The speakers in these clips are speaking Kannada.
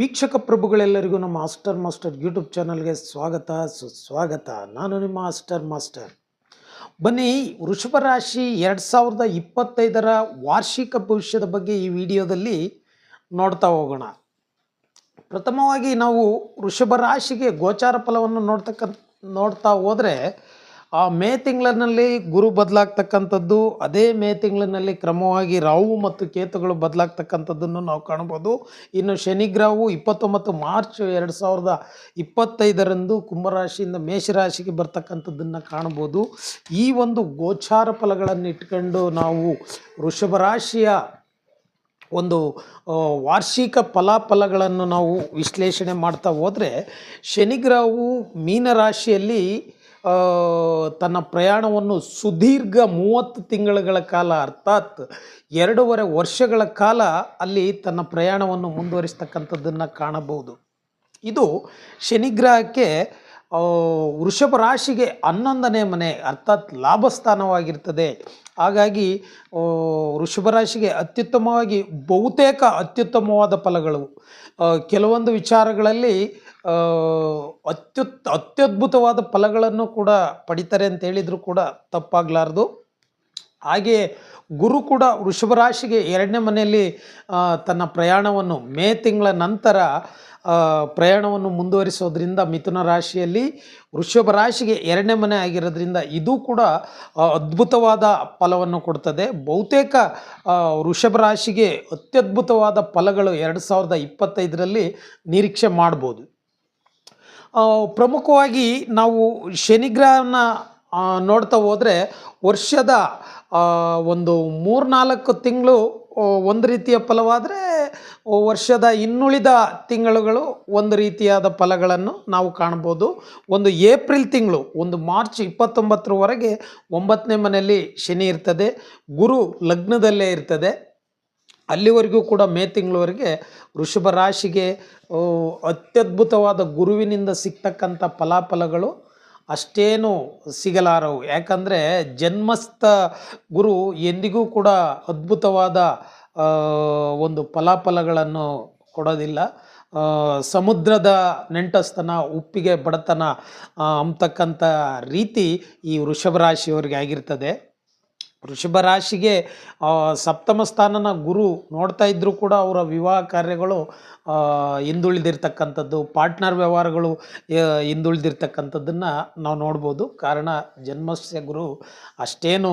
ವೀಕ್ಷಕ ಪ್ರಭುಗಳೆಲ್ಲರಿಗೂ ನಮ್ಮ ಆಸ್ಟರ್ ಮಾಸ್ಟರ್ ಯೂಟ್ಯೂಬ್ ಚಾನಲ್ಗೆ ಸ್ವಾಗತ, ಸುಸ್ವಾಗತ. ನಾನು ನಿಮ್ಮ ಆಸ್ಟರ್ ಮಾಸ್ಟರ್. ಬನ್ನಿ, ವೃಷಭ ರಾಶಿ ಎರಡು ಸಾವಿರದ ಇಪ್ಪತ್ತೈದರ ವಾರ್ಷಿಕ ಭವಿಷ್ಯದ ಬಗ್ಗೆ ಈ ವಿಡಿಯೋದಲ್ಲಿ ನೋಡ್ತಾ ಹೋಗೋಣ. ಪ್ರಥಮವಾಗಿ ನಾವು ವೃಷಭ ರಾಶಿಗೆ ಗೋಚಾರ ಫಲವನ್ನು ನೋಡ್ತಕ್ಕಂಥ, ನೋಡ್ತಾ ಹೋದರೆ ಆ ಮೇ ತಿಂಗಳಿನಲ್ಲಿ ಗುರು ಬದಲಾಗ್ತಕ್ಕಂಥದ್ದು, ಅದೇ ಮೇ ತಿಂಗಳಿನಲ್ಲಿ ಕ್ರಮವಾಗಿ ರಾಹು ಮತ್ತು ಕೇತುಗಳು ಬದಲಾಗ್ತಕ್ಕಂಥದ್ದನ್ನು ನಾವು ಕಾಣ್ಬೋದು ಇನ್ನು ಶನಿಗ್ರಹವು ಇಪ್ಪತ್ತೊಂಬತ್ತು ಮಾರ್ಚ್ ಎರಡು ಸಾವಿರದ ಇಪ್ಪತ್ತೈದರಂದು ಕುಂಭರಾಶಿಯಿಂದ ಮೇಷರಾಶಿಗೆ ಬರ್ತಕ್ಕಂಥದ್ದನ್ನು ಕಾಣ್ಬೋದು ಈ ಒಂದು ಗೋಚಾರ ಫಲಗಳನ್ನು ಇಟ್ಕೊಂಡು ನಾವು ವೃಷಭ ರಾಶಿಯ ಒಂದು ವಾರ್ಷಿಕ ಫಲಾಫಲಗಳನ್ನು ನಾವು ವಿಶ್ಲೇಷಣೆ ಮಾಡ್ತಾ ಹೋದರೆ, ಶನಿಗ್ರಹವು ಮೀನರಾಶಿಯಲ್ಲಿ ತನ್ನ ಪ್ರಯಾಣವನ್ನು ಸುದೀರ್ಘ ಮೂವತ್ತು ತಿಂಗಳುಗಳ ಕಾಲ, ಅರ್ಥಾತ್ ಎರಡೂವರೆ ವರ್ಷಗಳ ಕಾಲ ಅಲ್ಲಿ ತನ್ನ ಪ್ರಯಾಣವನ್ನು ಮುಂದುವರಿಸ್ತಕ್ಕಂಥದ್ದನ್ನು ಕಾಣಬಹುದು. ಇದು ಶನಿಗ್ರಹಕ್ಕೆ ವೃಷಭ ರಾಶಿಗೆ ಹನ್ನೊಂದನೇ ಮನೆ, ಅರ್ಥಾತ್ ಲಾಭಸ್ಥಾನವಾಗಿರ್ತದೆ. ಹಾಗಾಗಿ ವೃಷಭ ರಾಶಿಗೆ ಅತ್ಯುತ್ತಮವಾಗಿ ಬಹುತೇಕ ಅತ್ಯುತ್ತಮವಾದ ಫಲಗಳು. ಕೆಲವೊಂದು ವಿಚಾರಗಳಲ್ಲಿ ಅತ್ಯುತ್, ಅತ್ಯದ್ಭುತವಾದ ಫಲಗಳನ್ನು ಕೂಡ ಪಡಿತಾರೆ ಅಂತ ಹೇಳಿದ್ರು ಕೂಡ ತಪ್ಪಾಗಲಾರ್ದು. ಹಾಗೆ ಗುರು ಕೂಡ ವೃಷಭ ರಾಶಿಗೆ ಎರಡನೇ ಮನೆಯಲ್ಲಿ ತನ್ನ ಪ್ರಯಾಣವನ್ನು ಮೇ ತಿಂಗಳ ನಂತರ ಪ್ರಯಾಣವನ್ನು ಮುಂದುವರಿಸೋದ್ರಿಂದ ಮಿಥುನ ರಾಶಿಯಲ್ಲಿ ವೃಷಭ ರಾಶಿಗೆ ಎರಡನೇ ಮನೆ ಆಗಿರೋದ್ರಿಂದ ಇದು ಕೂಡ ಅದ್ಭುತವಾದ ಫಲವನ್ನು ಕೊಡ್ತದೆ. ಬಹುತೇಕ ವೃಷಭ ರಾಶಿಗೆ ಅತ್ಯದ್ಭುತವಾದ ಫಲಗಳು ಎರಡು ಸಾವಿರದ ಇಪ್ಪತ್ತೈದರಲ್ಲಿ ನಿರೀಕ್ಷೆ ಮಾಡ್ಬೋದು. ಪ್ರಮುಖವಾಗಿ ನಾವು ಶನಿಗ್ರಹನ ನೋಡ್ತಾ ಹೋದರೆ ವರ್ಷದ ಒಂದು ಮೂರ್ನಾಲ್ಕು ತಿಂಗಳು ಒಂದು ರೀತಿಯ ಫಲವಾದರೆ ವರ್ಷದ ಇನ್ನುಳಿದ ತಿಂಗಳುಗಳು ಒಂದು ರೀತಿಯಾದ ಫಲಗಳನ್ನು ನಾವು ಕಾಣ್ಬೋದು. ಒಂದು ಏಪ್ರಿಲ್ ತಿಂಗಳು, ಒಂದು ಮಾರ್ಚ್ ಇಪ್ಪತ್ತೊಂಬತ್ತರವರೆಗೆ ಒಂಬತ್ತನೇ ಮನೆಯಲ್ಲಿ ಶನಿ ಇರ್ತದೆ. ಗುರು ಲಗ್ನದಲ್ಲೇ ಇರ್ತದೆ. ಅಲ್ಲಿವರೆಗೂ ಕೂಡ ಮೇ ತಿಂಗಳವರೆಗೆ ವೃಷಭ ರಾಶಿಗೆ ಅತ್ಯದ್ಭುತವಾದ ಗುರುವಿನಿಂದ ಸಿಗ್ತಕ್ಕಂಥ ಫಲಾಫಲಗಳು ಅಷ್ಟೇನು ಸಿಗಲಾರವು. ಯಾಕಂದರೆ ಜನ್ಮಸ್ಥ ಗುರು ಎಂದಿಗೂ ಕೂಡ ಅದ್ಭುತವಾದ ಒಂದು ಫಲಾಫಲಗಳನ್ನು ಕೊಡೋದಿಲ್ಲ. ಸಮುದ್ರದ ನೆಂಟಸ್ತನ, ಉಪ್ಪಿಗೆ ಬಡತನ ಅಂತಕ್ಕಂಥ ರೀತಿ ಈ ವೃಷಭ ರಾಶಿಯವರಿಗೆ ಆಗಿರ್ತದೆ. ವೃಷಭ ರಾಶಿಗೆ ಸಪ್ತಮ ಸ್ಥಾನನ ಗುರು ನೋಡ್ತಾ ಇದ್ದರೂ ಕೂಡ ಅವರ ವಿವಾಹ ಕಾರ್ಯಗಳು ಹಿಂದುಳಿದಿರ್ತಕ್ಕಂಥದ್ದು, ಪಾರ್ಟ್ನರ್ ವ್ಯವಹಾರಗಳು ಹಿಂದುಳಿದಿರ್ತಕ್ಕಂಥದ್ದನ್ನು ನಾವು ನೋಡ್ಬೋದು. ಕಾರಣ, ಜನ್ಮಸ್ಯ ಗುರು ಅಷ್ಟೇನು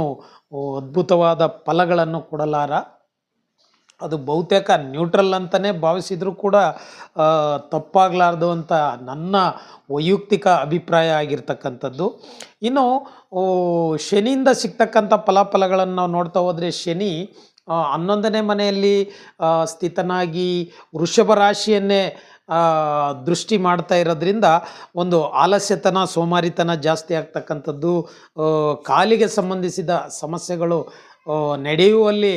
ಅದ್ಭುತವಾದ ಫಲಗಳನ್ನು ಕೊಡಲಾರ. ಅದು ಬಹುತೇಕ ನ್ಯೂಟ್ರಲ್ ಅಂತಲೇ ಭಾವಿಸಿದರೂ ಕೂಡ ತಪ್ಪಾಗಲಾರ್ದು ಅಂತ ನನ್ನ ವೈಯಕ್ತಿಕ ಅಭಿಪ್ರಾಯ ಆಗಿರ್ತಕ್ಕಂಥದ್ದು. ಇನ್ನು ಶನಿಯಿಂದ ಸಿಗ್ತಕ್ಕಂಥ ಫಲಾಫಲಗಳನ್ನು ನಾವು ನೋಡ್ತಾ ಹೋದರೆ ಶನಿ ಹನ್ನೊಂದನೇ ಮನೆಯಲ್ಲಿ ಸ್ಥಿತನಾಗಿ ವೃಷಭ ರಾಶಿಯನ್ನೇ ದೃಷ್ಟಿ ಮಾಡ್ತಾ ಇರೋದ್ರಿಂದ ಒಂದು ಆಲಸ್ಯತನ, ಸೋಮಾರಿತನ ಜಾಸ್ತಿ ಆಗ್ತಕ್ಕಂಥದ್ದು ಕಾಲಿಗೆ ಸಂಬಂಧಿಸಿದ ಸಮಸ್ಯೆಗಳು ನಡೆಯುವಲ್ಲಿ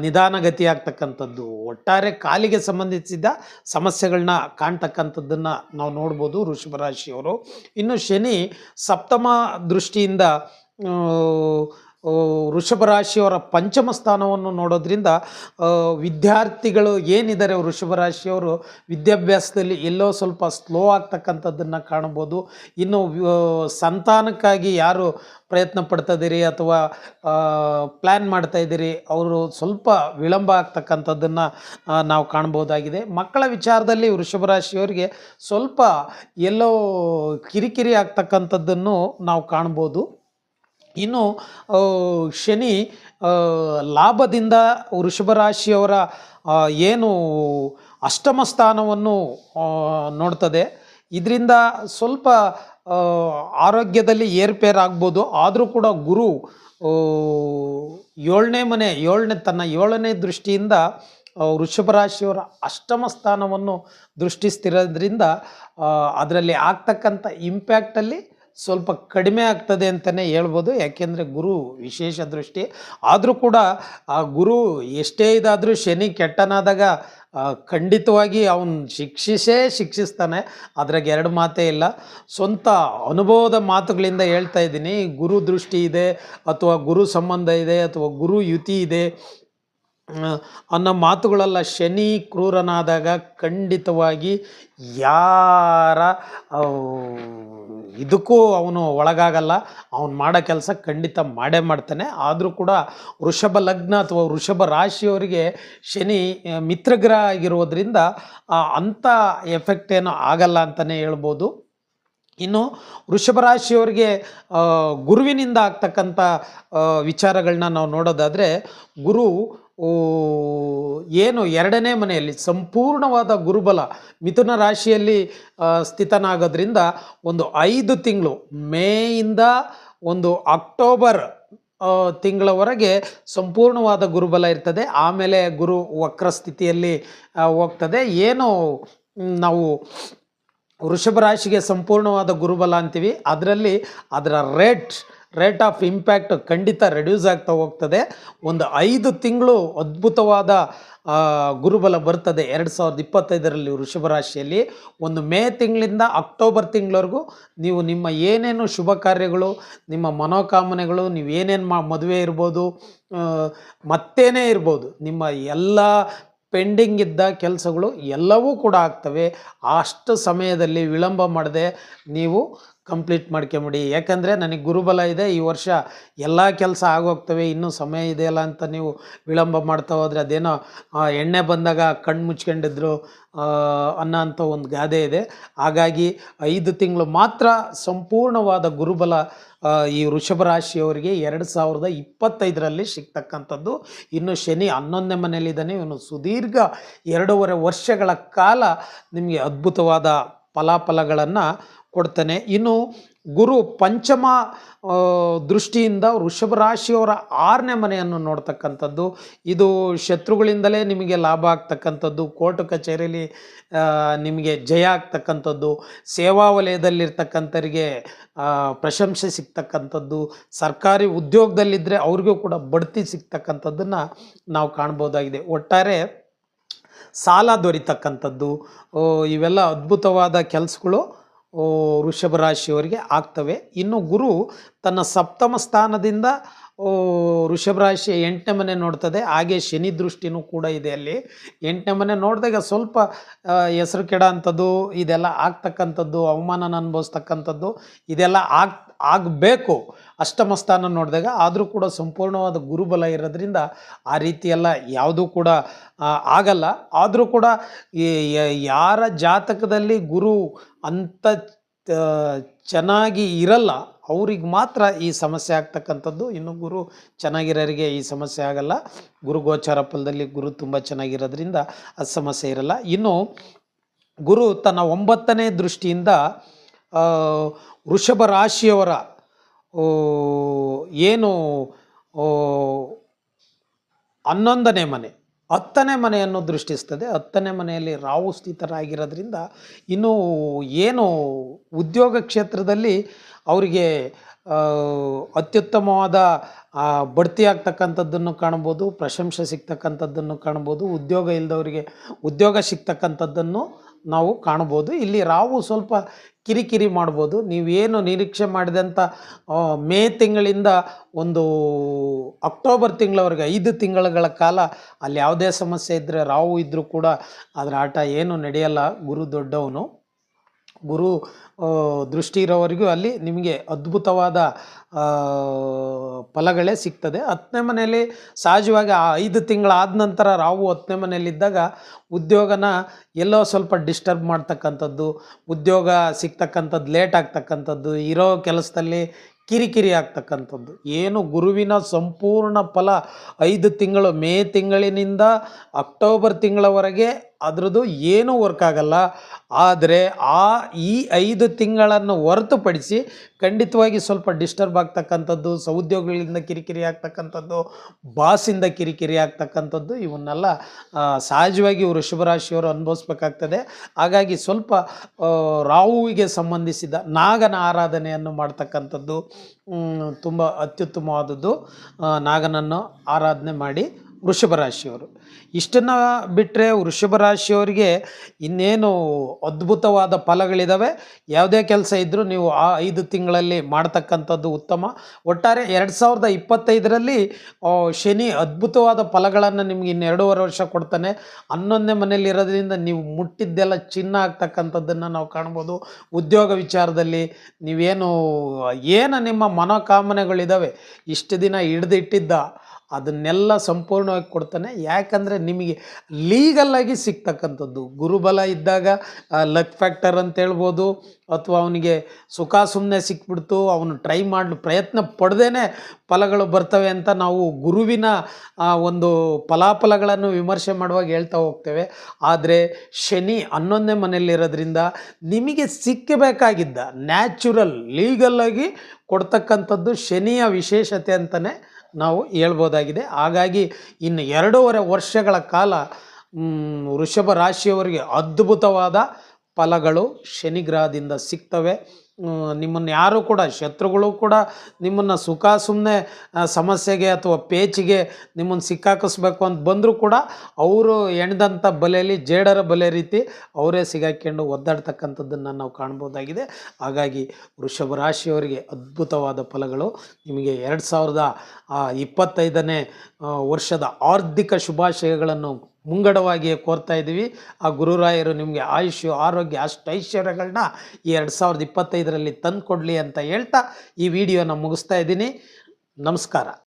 ನಿಧಾನಗತಿಯಾಗ್ತಕ್ಕಂಥದ್ದು, ಒಟ್ಟಾರೆ ಕಾಲಿಗೆ ಸಂಬಂಧಿಸಿದ ಸಮಸ್ಯೆಗಳನ್ನ ಕಾಣ್ತಕ್ಕಂಥದ್ದನ್ನು ನಾವು ನೋಡ್ಬೋದು ವೃಷಭ ರಾಶಿಯವರು ಇನ್ನು ಶನಿ ಸಪ್ತಮ ದೃಷ್ಟಿಯಿಂದ ವೃಷಭ ರಾಶಿಯವರ ಪಂಚಮ ಸ್ಥಾನವನ್ನು ನೋಡೋದ್ರಿಂದ ವಿದ್ಯಾರ್ಥಿಗಳು ಏನಿದ್ದಾರೆ ವೃಷಭ ರಾಶಿಯವರು? ವಿದ್ಯಾಭ್ಯಾಸದಲ್ಲಿ ಎಲ್ಲೋ ಸ್ವಲ್ಪ ಸ್ಲೋ ಆಗ್ತಕ್ಕಂಥದ್ದನ್ನು ಕಾಣ್ಬೋದು ಇನ್ನು ಸಂತಾನಕ್ಕಾಗಿ ಯಾರು ಪ್ರಯತ್ನ ಪಡ್ತಾ ಇದ್ದೀರಿ ಅಥವಾ ಪ್ಲ್ಯಾನ್ ಮಾಡ್ತಾ ಇದ್ದೀರಿ? ಅವರು ಸ್ವಲ್ಪ ವಿಳಂಬ ಆಗ್ತಕ್ಕಂಥದ್ದನ್ನು ನಾವು ಕಾಣ್ಬೋದಾಗಿದೆ ಮಕ್ಕಳ ವಿಚಾರದಲ್ಲಿ ವೃಷಭ ರಾಶಿಯವರಿಗೆ ಸ್ವಲ್ಪ ಎಲ್ಲೋ ಕಿರಿಕಿರಿ ಆಗ್ತಕ್ಕಂಥದ್ದನ್ನು ನಾವು ಕಾಣ್ಬೋದು ಇನ್ನು ಶನಿ ಲಾಭದಿಂದ ವೃಷಭ ರಾಶಿಯವರ ಏನು ಅಷ್ಟಮ ಸ್ಥಾನವನ್ನು ನೋಡ್ತದೆ. ಇದರಿಂದ ಸ್ವಲ್ಪ ಆರೋಗ್ಯದಲ್ಲಿ ಏರ್ಪೇರಾಗ್ಬೋದು. ಆದರೂ ಕೂಡ ಗುರು ಏಳನೇ ಮನೆ, ಏಳನೇ, ತನ್ನ ಏಳನೇ ದೃಷ್ಟಿಯಿಂದ ವೃಷಭ ರಾಶಿಯವರ ಅಷ್ಟಮ ಸ್ಥಾನವನ್ನು ದೃಷ್ಟಿಸ್ತಿರೋದ್ರಿಂದ ಅದರಲ್ಲಿ ಆಗ್ತಕ್ಕಂಥ ಇಂಪ್ಯಾಕ್ಟಲ್ಲಿ ಸ್ವಲ್ಪ ಕಡಿಮೆ ಆಗ್ತದೆ ಅಂತಲೇ ಹೇಳ್ಬೋದು. ಯಾಕೆಂದರೆ ಗುರು ವಿಶೇಷ ದೃಷ್ಟಿ. ಆದರೂ ಕೂಡ ಆ ಗುರು ಎಷ್ಟೇ ಇದಾದರೂ ಶನಿ ಕೆಟ್ಟನಾದಾಗ ಖಂಡಿತವಾಗಿ ಅವನು ಶಿಕ್ಷಿಸೇ ಶಿಕ್ಷಿಸ್ತಾನೆ. ಅದ್ರಾಗ ಎರಡು ಮಾತೇ ಇಲ್ಲ. ಸ್ವಂತ ಅನುಭವದ ಮಾತುಗಳಿಂದ ಹೇಳ್ತಾ ಇದ್ದೀನಿ. ಗುರು ದೃಷ್ಟಿ ಇದೆ, ಅಥವಾ ಗುರು ಸಂಬಂಧ ಇದೆ, ಅಥವಾ ಗುರು ಯುತಿ ಇದೆ. ಅನ್ನೋ ಮಾತುಗಳೆಲ್ಲ ಶನಿ ಕ್ರೂರನಾದಾಗ ಖಂಡಿತವಾಗಿ ಯಾರ ಇದಕ್ಕೂ ಅವನು ಒಳಗಾಗಲ್ಲ. ಅವನು ಮಾಡೋ ಕೆಲಸ ಖಂಡಿತ ಮಾಡೇ ಮಾಡ್ತಾನೆ. ಆದರೂ ಕೂಡ ವೃಷಭ ಲಗ್ನ ಅಥವಾ ವೃಷಭ ರಾಶಿಯವರಿಗೆ ಶನಿ ಮಿತ್ರಗ್ರಹ ಆಗಿರೋದ್ರಿಂದ ಅಂಥ ಎಫೆಕ್ಟ್ ಏನು ಆಗಲ್ಲ ಅಂತಲೇ ಹೇಳ್ಬೋದು. ಇನ್ನು ವೃಷಭ ರಾಶಿಯವರಿಗೆ ಗುರುವಿನಿಂದ ಆಗ್ತಕ್ಕಂಥ ವಿಚಾರಗಳನ್ನ ನಾವು ನೋಡೋದಾದರೆ, ಗುರು ಏನು ಎರಡನೇ ಮನೆಯಲ್ಲಿ ಸಂಪೂರ್ಣವಾದ ಗುರುಬಲ ಮಿಥುನ ರಾಶಿಯಲ್ಲಿ ಸ್ಥಿತನಾಗೋದ್ರಿಂದ ಒಂದು ಐದು ತಿಂಗಳು ಮೇಯಿಂದ ಒಂದು ಅಕ್ಟೋಬರ್ ತಿಂಗಳವರೆಗೆ ಸಂಪೂರ್ಣವಾದ ಗುರುಬಲ ಇರ್ತದೆ. ಆಮೇಲೆ ಗುರು ವಕ್ರ ಸ್ಥಿತಿಯಲ್ಲಿ ಹೋಗ್ತದೆ. ಏನು ನಾವು ವೃಷಭ ರಾಶಿಗೆ ಸಂಪೂರ್ಣವಾದ ಗುರುಬಲ ಅಂತೀವಿ. ಅದರಲ್ಲಿ ಅದರ ರೇಟ್ ರೇಟ್ ಆಫ್ ಇಂಪ್ಯಾಕ್ಟ್ ಖಂಡಿತ ರೆಡ್ಯೂಸ್ ಆಗ್ತಾ ಹೋಗ್ತದೆ. ಒಂದು ಐದು ತಿಂಗಳು ಅದ್ಭುತವಾದ ಗುರುಬಲ ಬರ್ತದೆ. ಎರಡು ಸಾವಿರದ ಇಪ್ಪತ್ತೈದರಲ್ಲಿ ವೃಷಭ ರಾಶಿಯಲ್ಲಿ. ಒಂದು ಮೇ ತಿಂಗಳಿಂದ ಅಕ್ಟೋಬರ್ ತಿಂಗಳವರೆಗೂ ನೀವು ನಿಮ್ಮ ಏನೇನು ಶುಭ ಕಾರ್ಯಗಳು, ನಿಮ್ಮ ಮನೋಕಾಮನೆಗಳು, ನೀವು ಏನೇನು ಮಾ, ಮದುವೆ ಇರ್ಬೋದು ಮತ್ತೇನೇ ಇರ್ಬೋದು, ನಿಮ್ಮ ಎಲ್ಲ ಪೆಂಡಿಂಗ್ ಇದ್ದ ಕೆಲಸಗಳು ಎಲ್ಲವೂ ಕೂಡ ಆಗ್ತವೆ. ಅಷ್ಟು ಸಮಯದಲ್ಲಿ ವಿಳಂಬ ಮಾಡದೆ ನೀವು ಕಂಪ್ಲೀಟ್ ಮಾಡ್ಕೊಂಬಿಡಿ. ಯಾಕಂದರೆ ನನಗೆ ಗುರುಬಲ ಇದೆ, ಈ ವರ್ಷ ಎಲ್ಲ ಕೆಲಸ ಆಗೋಗ್ತವೆ, ಇನ್ನೂ ಸಮಯ ಇದೆಯಲ್ಲ ಅಂತ ನೀವು ವಿಳಂಬ ಮಾಡ್ತಾ ಹೋದರೆ ಅದೇನೋ ಎಣ್ಣೆ ಬಂದಾಗ ಕಣ್ಣು ಮುಚ್ಕೊಂಡಿದ್ರು ಅನ್ನೋ ಅಂಥ ಒಂದು ಗಾದೆ ಇದೆ. ಹಾಗಾಗಿ ಐದು ತಿಂಗಳು ಮಾತ್ರ ಸಂಪೂರ್ಣವಾದ ಗುರುಬಲ ಈ ವೃಷಭ ರಾಶಿಯವರಿಗೆ ಎರಡು ಸಾವಿರದ ಇಪ್ಪತ್ತೈದರಲ್ಲಿ ಸಿಗ್ತಕ್ಕಂಥದ್ದು. ಇನ್ನು ಶನಿ ಹನ್ನೊಂದನೇ ಮನೆಯಲ್ಲಿದ್ದಾನೆ ಇವನು ಸುದೀರ್ಘ ಎರಡೂವರೆ ವರ್ಷಗಳ ಕಾಲ ನಿಮಗೆ ಅದ್ಭುತವಾದ ಫಲಾಫಲಗಳನ್ನು ಕೊಡ್ತಾನೆ. ಇನ್ನು ಗುರು ಪಂಚಮ ದೃಷ್ಟಿಯಿಂದ ವೃಷಭ ರಾಶಿಯವರ ಆರನೇ ಮನೆಯನ್ನು ನೋಡ್ತಕ್ಕಂಥದ್ದು. ಇದು ಶತ್ರುಗಳಿಂದಲೇ ನಿಮಗೆ ಲಾಭ ಆಗ್ತಕ್ಕಂಥದ್ದು. ಕೋರ್ಟ್ ಕಚೇರಿಯಲ್ಲಿ ನಿಮಗೆ ಜಯ ಆಗ್ತಕ್ಕಂಥದ್ದು. ಸೇವಾ ವಲಯದಲ್ಲಿರ್ತಕ್ಕಂಥವರಿಗೆ ಆ, ಪ್ರಶಂಸೆ ಸಿಗ್ತಕ್ಕಂಥದ್ದು. ಸರ್ಕಾರಿ ಉದ್ಯೋಗದಲ್ಲಿದ್ದರೆ ಅವ್ರಿಗೂ ಕೂಡ ಬಡ್ತಿ ಸಿಗ್ತಕ್ಕಂಥದ್ದನ್ನು ನಾವು ಕಾಣ್ಬೋದಾಗಿದೆ. ಒಟ್ಟಾರೆ ಸಾಲ ದೊರೀತಕ್ಕಂಥದ್ದು. ಇವೆಲ್ಲ ಅದ್ಭುತವಾದ ಕೆಲಸಗಳು. ವೃಷಭ ರಾಶಿಯವರಿಗೆ ಆಗ್ತವೆ. ಇನ್ನು ಗುರು ತನ್ನ ಸಪ್ತಮ ಸ್ಥಾನದಿಂದ ವೃಷಭ ರಾಶಿ ಎಂಟನೇ ಮನೆ ನೋಡ್ತದೆ. ಹಾಗೆ ಶನಿ ದೃಷ್ಟಿನೂ ಕೂಡ ಇದೆ ಅಲ್ಲಿ. ಎಂಟನೇ ಮನೆ ನೋಡಿದಾಗ ಸ್ವಲ್ಪ ಹೆಸರು ಕೆಡ ಅಂಥದ್ದು ಇದೆಲ್ಲ ಆಗ್ತಕ್ಕಂಥದ್ದು, ಅವಮಾನನ ಅನುಭವಿಸ್ತಕ್ಕಂಥದ್ದು, ಇದೆಲ್ಲ ಆಗ್, ಆಗಬೇಕು. ಅಷ್ಟಮ ಸ್ಥಾನ ನೋಡಿದಾಗ ಆದರೂ ಕೂಡ ಸಂಪೂರ್ಣವಾದ ಗುರುಬಲ ಇರೋದ್ರಿಂದ ಆ ರೀತಿಯೆಲ್ಲ ಯಾವುದೂ ಕೂಡ ಆಗಲ್ಲ. ಆದರೂ ಕೂಡ ಯಾರ ಜಾತಕದಲ್ಲಿ ಗುರು ಅಂತ ಚೆನ್ನಾಗಿ ಇರಲ್ಲ ಅವ್ರಿಗೆ ಮಾತ್ರ ಈ ಸಮಸ್ಯೆ ಆಗ್ತಕ್ಕಂಥದ್ದು. ಇನ್ನು ಗುರು ಚೆನ್ನಾಗಿರೋರಿಗೆ ಈ ಸಮಸ್ಯೆ ಆಗಲ್ಲ. ಗುರು ಗೋಚಾರ ಫಲದಲ್ಲಿ ಗುರು ತುಂಬ ಚೆನ್ನಾಗಿರೋದ್ರಿಂದ ಅದು ಸಮಸ್ಯೆ ಇರಲ್ಲ. ಇನ್ನು ಗುರು ತನ್ನ ಒಂಬತ್ತನೇ ದೃಷ್ಟಿಯಿಂದ ಆ, ವೃಷಭ ರಾಶಿಯವರ ಏನು ಹನ್ನೊಂದನೇ ಮನೆ. ಹತ್ತನೇ ಮನೆಯನ್ನು ದೃಷ್ಟಿಸ್ತದೆ. ಹತ್ತನೇ ಮನೆಯಲ್ಲಿ ರಾವು ಸ್ಥಿತರಾಗಿರೋದ್ರಿಂದ ಇನ್ನು ಏನು ಉದ್ಯೋಗ ಕ್ಷೇತ್ರದಲ್ಲಿ ಅವರಿಗೆ ಅತ್ಯುತ್ತಮವಾದ ಬಡ್ತಿ ಆಗ್ತಕ್ಕಂಥದ್ದನ್ನು ಕಾಣ್ಬೋದು, ಪ್ರಶಂಸೆ ಸಿಗ್ತಕ್ಕಂಥದ್ದನ್ನು ಕಾಣ್ಬೋದು, ಉದ್ಯೋಗ ಇಲ್ಲದವರಿಗೆ ಉದ್ಯೋಗ ಸಿಗ್ತಕ್ಕಂಥದ್ದನ್ನು ನಾವು ಕಾಣ್ಬೋದು. ಇಲ್ಲಿ ರಾವು ಸ್ವಲ್ಪ ಕಿರಿಕಿರಿ ಮಾಡ್ಬೋದು. ನೀವೇನು ನಿರೀಕ್ಷೆ ಮಾಡಿದಂಥ ಮೇ ತಿಂಗಳಿಂದ ಒಂದು ಅಕ್ಟೋಬರ್ ತಿಂಗಳವರೆಗೆ, ಐದು ತಿಂಗಳುಗಳ ಕಾಲ ಅಲ್ಲಿ ಯಾವುದೇ ಸಮಸ್ಯೆ ಇದ್ದರೆ ರಾವು ಇದ್ದರೂ ಕೂಡ ಅದರ ಆಟ ಏನು ನಡೆಯಲ್ಲ. ಗುರು ದೊಡ್ಡವನು. ಗುರು ದೃಷ್ಟಿ ಇರೋವರೆಗೂ ಅಲ್ಲಿ ನಿಮಗೆ ಅದ್ಭುತವಾದ ಫಲಗಳೇ ಸಿಗ್ತದೆ. ಹತ್ತನೇ ಮನೆಯಲ್ಲಿ ಸಹಜವಾಗಿ ಆ ಐದು ತಿಂಗಳಾದ ನಂತರ ರಾವು ಹತ್ತನೇ ಮನೆಯಲ್ಲಿದ್ದಾಗ ಉದ್ಯೋಗನ ಎಲ್ಲೋ ಸ್ವಲ್ಪ ಡಿಸ್ಟರ್ಬ್ ಮಾಡ್ತಕ್ಕಂಥದ್ದು, ಉದ್ಯೋಗ ಸಿಗ್ತಕ್ಕಂಥದ್ದು, ಲೇಟ್ ಆಗ್ತಕ್ಕಂಥದ್ದು, ಇರೋ ಕೆಲಸದಲ್ಲಿ ಕಿರಿಕಿರಿ ಆಗ್ತಕ್ಕಂಥದ್ದು. ಏನು ಗುರುವಿನ ಸಂಪೂರ್ಣ ಫಲ ಐದು ತಿಂಗಳು ಮೇ ತಿಂಗಳಿನಿಂದ ಅಕ್ಟೋಬರ್ ತಿಂಗಳವರೆಗೆ ಅದರದ್ದು ಏನೂ ವರ್ಕ್ ಆಗಲ್ಲ. ಆದರೆ ಆ ಈ ಐದು ತಿಂಗಳನ್ನು ಹೊರತುಪಡಿಸಿ ಖಂಡಿತವಾಗಿ ಸ್ವಲ್ಪ ಡಿಸ್ಟರ್ಬ್ ಆಗ್ತಕ್ಕಂಥದ್ದು ಸೌದ್ಯೋಗಗಳಿಂದ ಕಿರಿಕಿರಿ ಆಗ್ತಕ್ಕಂಥದ್ದು ಬಾಸಿಂದ ಕಿರಿಕಿರಿ ಆಗ್ತಕ್ಕಂಥದ್ದು ಇವನ್ನೆಲ್ಲ ಸಹಜವಾಗಿ ಇವರು ಶುಭರಾಶಿಯವರು ಅನುಭವಿಸ್ಬೇಕಾಗ್ತದೆ. ಹಾಗಾಗಿ ಸ್ವಲ್ಪ ರಾಹುವಿಗೆ ಸಂಬಂಧಿಸಿದ ನಾಗನ ಆರಾಧನೆಯನ್ನು ಮಾಡ್ತಕ್ಕಂಥದ್ದು ತುಂಬ ಅತ್ಯುತ್ತಮವಾದದ್ದು. ನಾಗನನ್ನು ಆರಾಧನೆ ಮಾಡಿ ವೃಷಭ ರಾಶಿಯವರು. ಇಷ್ಟನ್ನು ಬಿಟ್ಟರೆ ವೃಷಭ ರಾಶಿಯವರಿಗೆ ಇನ್ನೇನು ಅದ್ಭುತವಾದ ಫಲಗಳಿದ್ದಾವೆ ಯಾವುದೇ ಕೆಲಸ ಇದ್ದರೂ ನೀವು ಆ ಐದು ತಿಂಗಳಲ್ಲಿ ಮಾಡ್ತಕ್ಕಂಥದ್ದು ಉತ್ತಮ. ಒಟ್ಟಾರೆ ಎರಡು ಸಾವಿರದ ಇಪ್ಪತ್ತೈದರಲ್ಲಿ ಶನಿ ಅದ್ಭುತವಾದ ಫಲಗಳನ್ನು ನಿಮ್ಗೆ ಇನ್ನು ಎರಡೂವರೆ ವರ್ಷ ಕೊಡ್ತಾನೆ. ಹನ್ನೊಂದನೇ ಮನೆಯಲ್ಲಿ ಇರೋದ್ರಿಂದ ನೀವು ಮುಟ್ಟಿದ್ದೆಲ್ಲ ಚಿನ್ನ ಆಗ್ತಕ್ಕಂಥದ್ದನ್ನು ನಾವು ಕಾಣ್ಬೋದು. ಉದ್ಯೋಗ ವಿಚಾರದಲ್ಲಿ ನೀವೇನು, ಏನು ನಿಮ್ಮ ಮನೋಕಾಮನೆಗಳಿದ್ದಾವೆ ಇಷ್ಟು ದಿನ ಹಿಡ್ದಿಟ್ಟಿದ್ದ ಅದನ್ನೆಲ್ಲ ಸಂಪೂರ್ಣವಾಗಿ ಕೊಡ್ತಾನೆ. ಯಾಕಂದರೆ ನಿಮಗೆ ಲೀಗಲ್ಲಾಗಿ ಸಿಗ್ತಕ್ಕಂಥದ್ದು. ಗುರುಬಲ ಇದ್ದಾಗ ಲಕ್ ಫ್ಯಾಕ್ಟರ್ ಅಂತ ಹೇಳ್ಬೋದು, ಅಥವಾ ಅವನಿಗೆ ಸುಖ ಸುಮ್ಮನೆ ಸಿಕ್ಬಿಡ್ತು, ಅವನು ಟ್ರೈ ಮಾಡಲು ಪ್ರಯತ್ನ ಪಡ್ದೇ ಫಲಗಳು ಬರ್ತವೆ ಅಂತ ನಾವು ಗುರುವಿನ ಒಂದು ಫಲಾಫಲಗಳನ್ನು ವಿಮರ್ಶೆ ಮಾಡುವಾಗ ಹೇಳ್ತಾ ಹೋಗ್ತೇವೆ. ಆದರೆ ಶನಿ ಹನ್ನೊಂದನೇ ಮನೆಯಲ್ಲಿರೋದ್ರಿಂದ ನಿಮಗೆ ಸಿಕ್ಕಬೇಕಾಗಿದ್ದ ನ್ಯಾಚುರಲ್ ಲೀಗಲ್ಲಾಗಿ ಕೊಡ್ತಕ್ಕಂಥದ್ದು ಶನಿಯ ವಿಶೇಷತೆ ಅಂತಲೇ ನಾವು ಹೇಳ್ಬೋದಾಗಿದೆ. ಹಾಗಾಗಿ ಇನ್ನು ಎರಡೂವರೆ ವರ್ಷಗಳ ಕಾಲ ವೃಷಭ ರಾಶಿಯವರಿಗೆ ಅದ್ಭುತವಾದ ಫಲಗಳು ಶನಿಗ್ರಹದಿಂದ ಸಿಗ್ತವೆ. ನಿಮ್ಮನ್ನು ಯಾರು ಕೂಡ, ಶತ್ರುಗಳು ಕೂಡ ನಿಮ್ಮನ್ನು ಸುಖ ಸುಮ್ಮನೆ ಸಮಸ್ಯೆಗೆ ಅಥವಾ ಪೇಚಿಗೆ ನಿಮ್ಮನ್ನು ಸಿಕ್ಕಾಕಿಸ್ಬೇಕು ಅಂತ ಬಂದರೂ ಕೂಡ ಅವರು ಎಣ್ದಂಥ ಬಲೆಯಲ್ಲಿ, ಜೇಡರ ಬಲೆ ರೀತಿ ಅವರೇ ಸಿಗಾಕೊಂಡು ಒದ್ದಾಡ್ತಕ್ಕಂಥದ್ದನ್ನು ನಾವು ಕಾಣ್ಬೋದಾಗಿದೆ. ಹಾಗಾಗಿ ವೃಷಭ ರಾಶಿಯವರಿಗೆ ಅದ್ಭುತವಾದ ಫಲಗಳು. ನಿಮಗೆ ಎರಡು ಸಾವಿರದ ಇಪ್ಪತ್ತೈದನೇ ವರ್ಷದ ಆರ್ಥಿಕ ಶುಭಾಶಯಗಳನ್ನು ಮುಂಗಡವಾಗಿಯೇ ಕೋರ್ತಾ ಇದ್ದೀವಿ. ಆ ಗುರುರಾಯರು ನಿಮಗೆ ಆಯುಷ್ಯ, ಆರೋಗ್ಯ ಅಷ್ಟು ಐಶ್ವರ್ಯಗಳನ್ನ ಈ ಎರಡು ಸಾವಿರದ ಇಪ್ಪತ್ತೈದರಲ್ಲಿ ತಂದುಕೊಡ್ಲಿ ಅಂತ ಹೇಳ್ತಾ ಈ ವಿಡಿಯೋನ ಮುಗಿಸ್ತಾ ಇದ್ದೀನಿ. ನಮಸ್ಕಾರ.